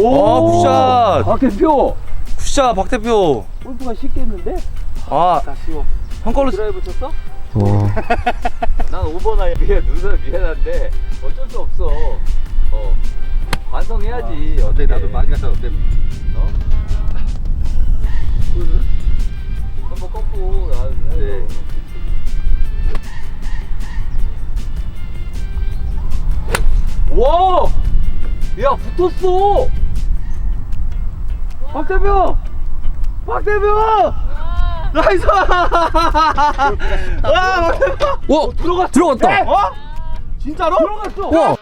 오, 아, 굿샷. 박 대표 굿샷 박 대표. 골프가 쉽겠는데? 아, 다 쉬워. 한 걸로. 드라이브 쳤어? 난 5번 아이 미안 누나 미안한데 어쩔 수 없어. 어 반성해야지. 어때 나도 많이 갔다 어때? 어? 한번 꺾고 나. 네. 와! 야 붙었어! 박 대표! 박 대표! 나이스! 와, 박 대표! 와, 들어갔 들어갔다. 어? 진짜로? 들어갔어! 와.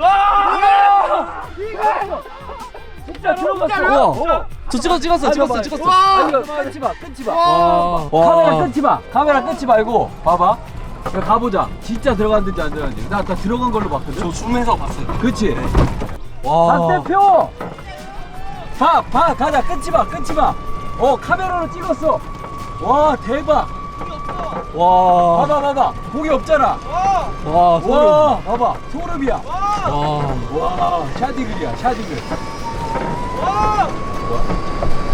와! 이거! 진짜 들어갔어! 와. 저 찍었어, 찍었어, 찍었어, 찍었어. 아, 이거 끊지 마, 끊지 마. 와. 카메라 끊지 마. 카메라 끊지 말고 봐봐. 야, 가보자. 진짜 들어갔는지 안 들어갔는지. 나, 나 들어간 걸로 봤거든. 저 줌해서 봤어요. 그치? 와. 박 대표! 봐, 봐, 가자. 끊지 마, 끊지 마. 어, 카메라로 찍었어. 와, 대박. 와. 봐봐, 봐봐. 공이 없잖아. 와, 소름. 와, 봐봐. 소름이야. 와. 와, 샤디글이야, 샤디글. 와!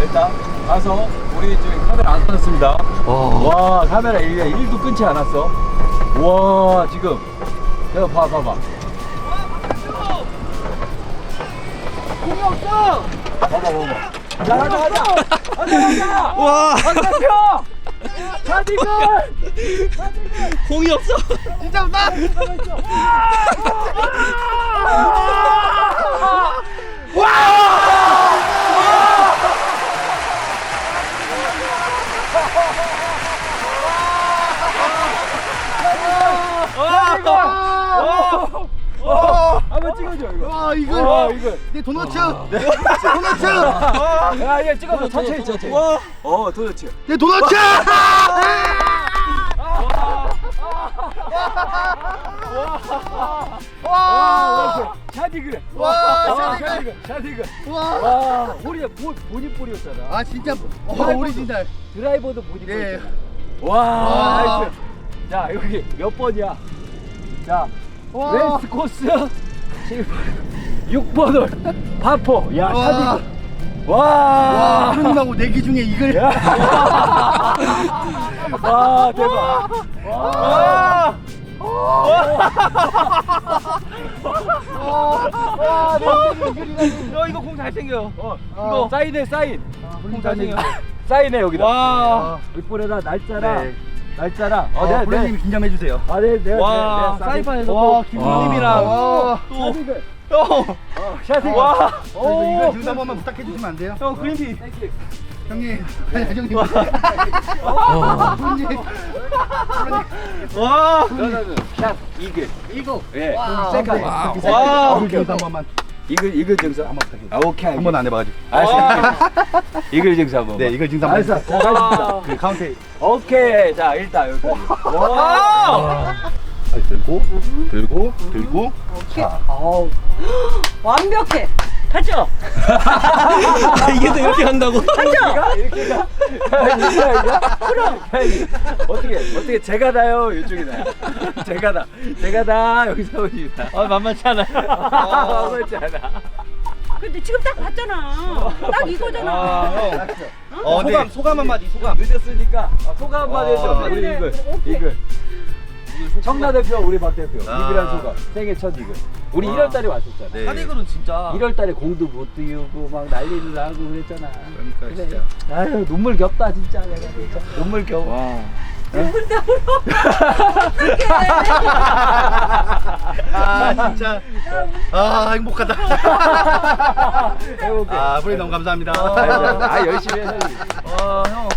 일단 가서 우리 지금 카메라 안 끊었습니다. 와. 와 카메라 1, 1도 끊지 않았어 와 지금 내가 봐 봐봐 공이 없어 봐봐 봐봐 자 가자 가자 가자 가자 와. 박대표 자디글 공이 없어. 진짜 없다. 한 번 찍어줘 이거 와 이글. 와 이거 내 도너츠. 도너츠. 야 이거 찍어줘 천천히 천천히 어 도대체 내 도너츠. 와. 샤디글 와, 아. 샤디글 샤디글 와. 와 우리 보, 본인 볼이었잖아 아 진짜. 어 오리지널. 드라이버도 본인 네. 볼이었잖아 와, 와. 나이스 자 여기 몇 번이야 자 와. 웨스트 코스 6번 홀. 파포. 야 와. 샤디글 와. 와, 하느님하고 내기 중에 이글. 와 대박. 와, 와, 내 이글이다. 야, 이거 공 잘생겨. 어, 아. 이거. 사인해 사인. 공 사인해 사인해 여기다. 와. 윗볼에다 날짜랑 네. 날짜랑 어, 네, 프로님 긴장해 주세요. 아, 네, 네, 와, 네, 네, 사이판에서 와, 또 김부님이랑 와. 또 형. 어, 샤디글 와. 그래서 이거 증한 번만 부탁해 주시면 안 돼요? 형. 땡큐. 형님. 아니 형님. 와. 형님. 와. 샷 이글 이거. 예 와. 세컨 와. 와. 이글 한 번만. 이글 이글 증서 한번 부탁해. 아 오케이 한 번 안 해봐가지고. 알았어 이글 증서 한번 네, 이글 증서 한번. 알았어 자 가겠습니다 그 카운트. 오케이 자 일단 여기까지 와 와. 아니, 들고, 들고, 들고. 자. 아우 완벽해. 봤죠? 아, 이게 또 이렇게 한다고? 이렇게가 이렇게 가 그럼 어떻게 어떻게 제가 나요 이쪽이 나요 제가 나 제가 나 여기서 오니다 아, 만만치 않아. 아 그렇지 않아 근데 지금 딱 봤잖아. 딱 이거잖아. 아, 형. 어, 네. 소감, 소감 한마디, 소감. 늦었으니까 아, 소감 한마디 해줘 아, 우리 네, 이글 오케이. 이글 청라 대표 우리 박 대표 아. 이글한 소감 생애 첫 이글 우리 와. 1월 달에 왔었잖아 네. 한이글은 진짜. 1월 달에 공도 못 띄우고 막 난리를 나고 그랬잖아 그러니까 진짜. 아유 눈물 겹다 진짜 내가 진짜 눈물 겨워 와. 아, 진짜. 아, 행복하다. 해볼게 아, 프로님 너무 감사합니다. 아 열심히 해서 와, 형.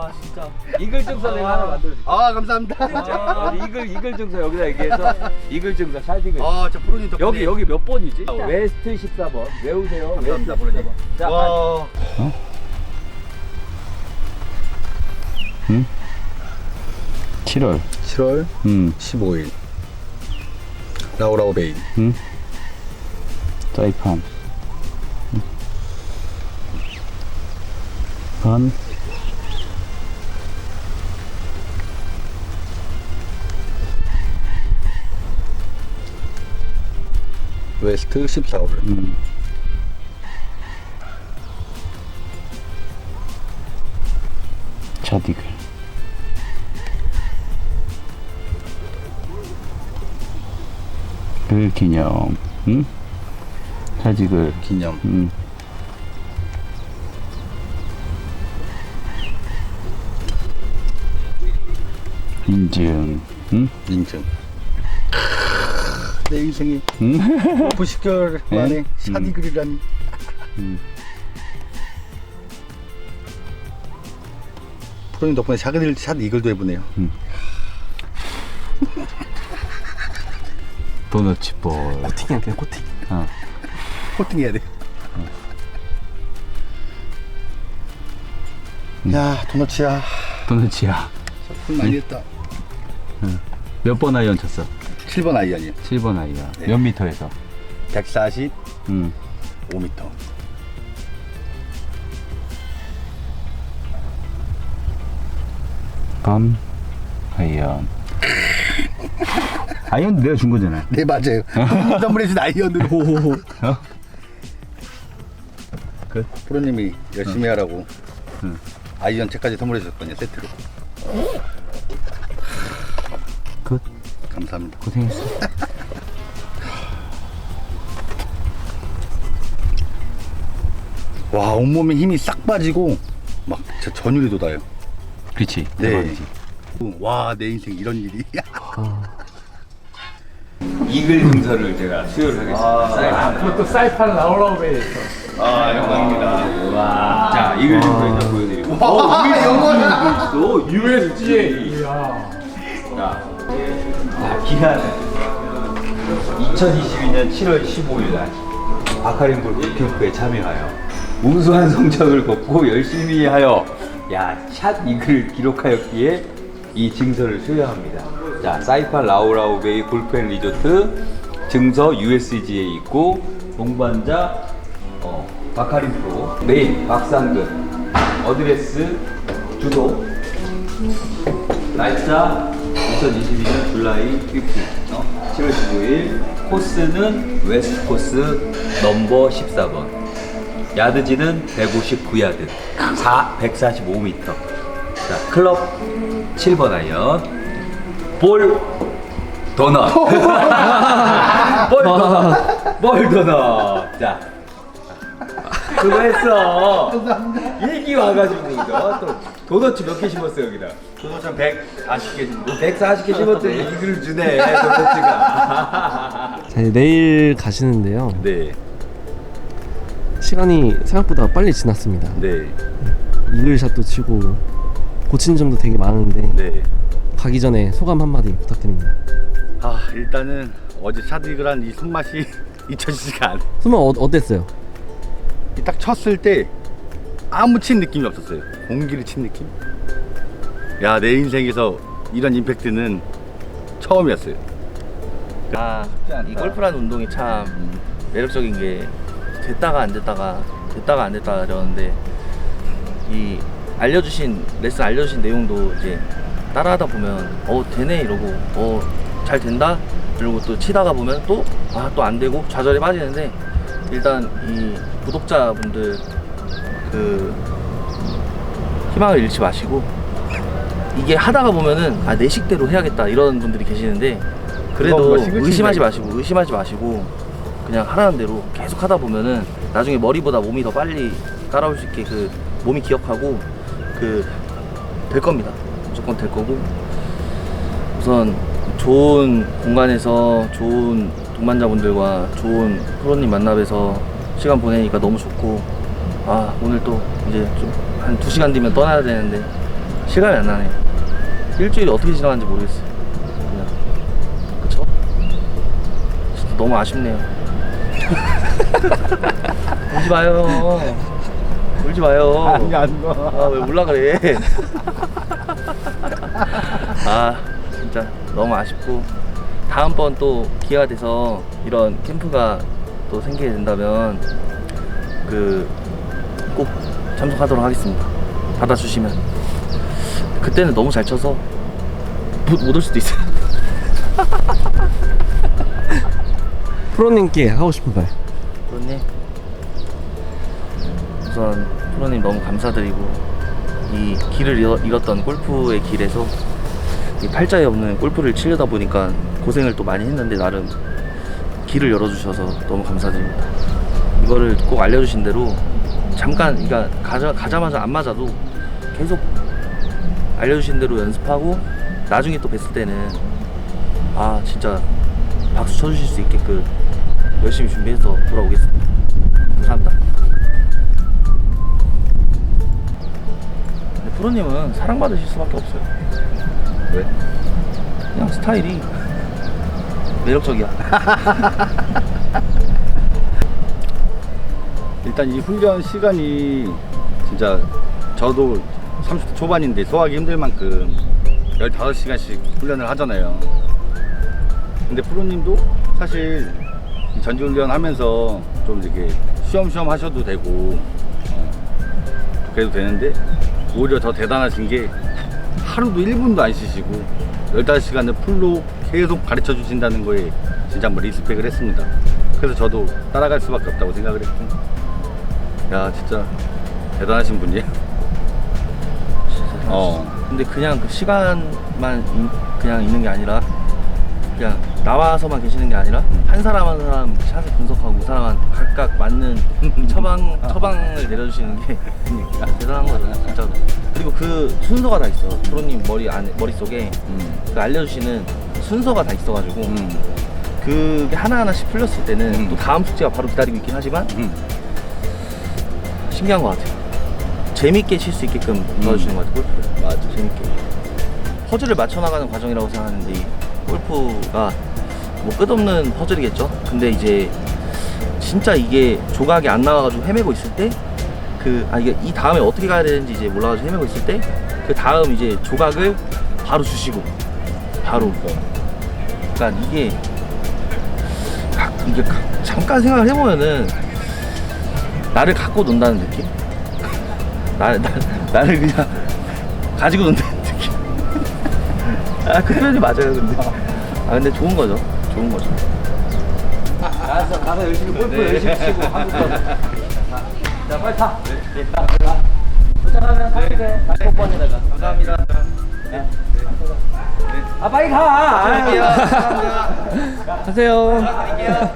와, 진짜. 이글 증서 내가 하나 만들어줄게 아, 감사합니다. 자, 이글 이글 증서 여기다 얘기해서 이글 증서 샤딩글 아, 저 프로님 덕분에. 여기 여기 몇 번이지? 아, 웨스트 14번 외우세요 감사합니다, 웨스트 프로님. 14번 자 와. 7월 7월 음, 15일. 라우라우 베인. 음. 사이판 턴. 웨스트 14홀. 음. 자디글. 글 기념. 응? 자디글. 기념. 음. 인증. 응? 인증. 내 인생이 응? 90개월 만에 음. 샤디글이라니. 음. 프로님 덕분에 샤디글 샷 이글도 해보네요. 도너츠 볼. 코팅이야 그냥 코팅. 어. 코팅 해야 돼. 야 도너츠야. 도너츠야. 손 많이 했다. 몇번 아이언 쳤어? 7번 아이언이요. 7번 아이언. 네. 몇 미터에서? 145m. 음. 밤 아이언. 아이언 내가 준 거잖아. 네 맞아요. 선물해준 아이언으로. 어? 그? 프로님이 열심히 하라고 응. 아이언 책까지 선물해줬거든요 세트로. 굿. 감사합니다. 고생했어. 와 온몸에 힘이 싹 빠지고 막 진짜 전율이 돋아요. 그렇지. 네. 와 내 인생 이런 일이. 이글 증서를 제가 수여를 하겠습니다. 그것도 사이판 나오라고 해. 아, 영광입니다. 와. 자, 이글 증서 일단 보여드리고. 또 유명해서 찌. 자, 자, 기한은 2022년 7월 15일 날 바카린 골프 캠프에 참여하여 우수한 성적을 거두고 열심히 하여 야, 샷 이글을 기록하였기에 이 증서를 수여합니다. 자, 사이판 라우라우 베이 골프앤 리조트 증서 USG에 있고 동반자 어, 바카린 프로 메인 박상근 어드레스 주소 날짜 2022년 줄라이 15, 어? 7월 15일 코스는 웨스트 코스 넘버 14번. 야드지는 159야드. 4, 145m 자 클럽 7번 아이언. 볼 도넛. 볼 도넛. 볼 도넛. 자. 수고했어. 일기 와가지고 이거 또 도넛 몇개 심었어 여기다. 도넛 140개 정도. 140개 심었더니 이글 주네 도넛가. 자, 이제 내일 가시는데요. 네, 시간이 생각보다 빨리 지났습니다. 네, 이글샷도 치고 고친 점도 되게 많은데 네. 가기 전에 소감 한마디 부탁드립니다. 아 일단은 어제 샤디글한 이 손맛이 잊혀지지가 않아. 수면 어, 어땠어요? 이딱 쳤을 때 아무 친 느낌이 없었어요. 공기를 친 느낌. 야 내 인생에서 이런 임팩트는 처음이었어요. 아, 이 골프라는 운동이 참 매력적인 게 됐다가 안 됐다가 됐다가 안 됐다가 이러는데 이 알려주신 레슨 알려주신 내용도 이제 따라하다 보면 어 되네 이러고 어 잘 된다 이러고 또 치다가 보면 또 아 또 안 되고 좌절에 빠지는데 일단 이 구독자분들 그 희망을 잃지 마시고 이게 하다가 보면은 아 내 식대로 해야겠다 이런 분들이 계시는데 그래도 뭐 의심하지 마시고 의심하지 마시고 그냥 하라는 대로 계속 하다 보면은 나중에 머리보다 몸이 더 빨리 따라올 수 있게 그 몸이 기억하고 그 될 겁니다. 무조건 될 거고. 우선 좋은 공간에서 좋은 동반자분들과 좋은 프로님 만나뵈서 시간 보내니까 너무 좋고 아 오늘 또 이제 좀한두 시간 뒤면 떠나야 되는데 시간이 안 나네. 일주일이 어떻게 지나갔는지 모르겠어요 그냥. 그쵸? 진짜 너무 아쉽네요. 울지 마요. 울지 마요. 아니 안 가. 아왜 울라 그래? 아 진짜 너무 아쉽고 다음번 또 기회가 돼서 이런 캠프가 또 생기게 된다면 그 꼭 참석하도록 하겠습니다 받아주시면 그때는 너무 잘 쳐서 못 올 수도 있어요. 프로님께 하고 싶은 말. 프로님 우선 프로님 너무 감사드리고 이 길을 잃어, 잃었던 골프의 길에서 이 팔자에 없는 골프를 치려다 보니까 고생을 또 많이 했는데 나름 길을 열어주셔서 너무 감사드립니다. 이거를 꼭 알려주신 대로 잠깐 그러니까 가자, 가자마자 안 맞아도 계속 알려주신 대로 연습하고 나중에 또 뵀을 때는 아 진짜 박수 쳐주실 수 있게끔 열심히 준비해서 돌아오겠습니다. 감사합니다. 근데 프로님은 사랑받으실 수밖에 없어요. 왜? 그냥 스타일이 매력적이야. 일단 이 훈련 시간이 진짜 저도 30대 초반인데 소화하기 힘들 만큼 15시간씩 훈련을 하잖아요. 근데 프로님도 사실 이 전지훈련 하면서 좀 이렇게 쉬엄쉬엄 하셔도 되고 어, 그래도 되는데 오히려 더 대단하신 게 하루도 1분도 안 쉬시고 15시간을 풀로 계속 가르쳐 주신다는 거에 진짜 한번 리스펙을 했습니다. 그래서 저도 따라갈 수밖에 없다고 생각을 했고 야 진짜 대단하신 분이에요. 어. 근데 그냥 그 시간만 이- 그냥 있는 게 아니라 그냥 나와서만 계시는 게 아니라 한 사람 한 사람 샷을 분석하고 그 사람한테 각각 맞는 처방 처방을 내려주시는 게 대단한 거죠 진짜로. 그리고 그 순서가 다 있어. 프로님 머리 안에 머릿 속에 음. 그 알려주시는 순서가 다 있어가지고 음. 그게 하나 하나씩 풀렸을 때는 음. 또 다음 숙제가 바로 기다리고 있긴 하지만 음. 신기한 것 같아요. 재밌게 칠 수 있게끔 도와주시는 것 같아요, 골프를. 맞아. 재밌게. 퍼즐을 맞춰나가는 과정이라고 생각하는데, 이 골프가 뭐 끝없는 퍼즐이겠죠? 근데 이제 진짜 이게 조각이 안 나와가지고 헤매고 있을 때, 그, 아, 이게 이 다음에 어떻게 가야 되는지 이제 몰라가지고 헤매고 있을 때, 그 다음 이제 조각을 바로 주시고, 바로. 그러니까 이게, 각, 이게 각- 잠깐 생각을 해보면은, 나를 갖고 논다는 느낌? 나, 나, 나를 그냥 가지고 논다는 느낌. 아, 그 표현이 맞아요, 근데. 아, 근데 좋은 거죠. 좋은 거죠. 가서 가서 열심히 골프 열심히 치고 한국 가서. 자 빨리 타. 네, 타. 도착하면 타게 돼. 단톡방에다가. 감사합니다. 아 빨리 가. 갈게요. 감사합니다. 갈게요.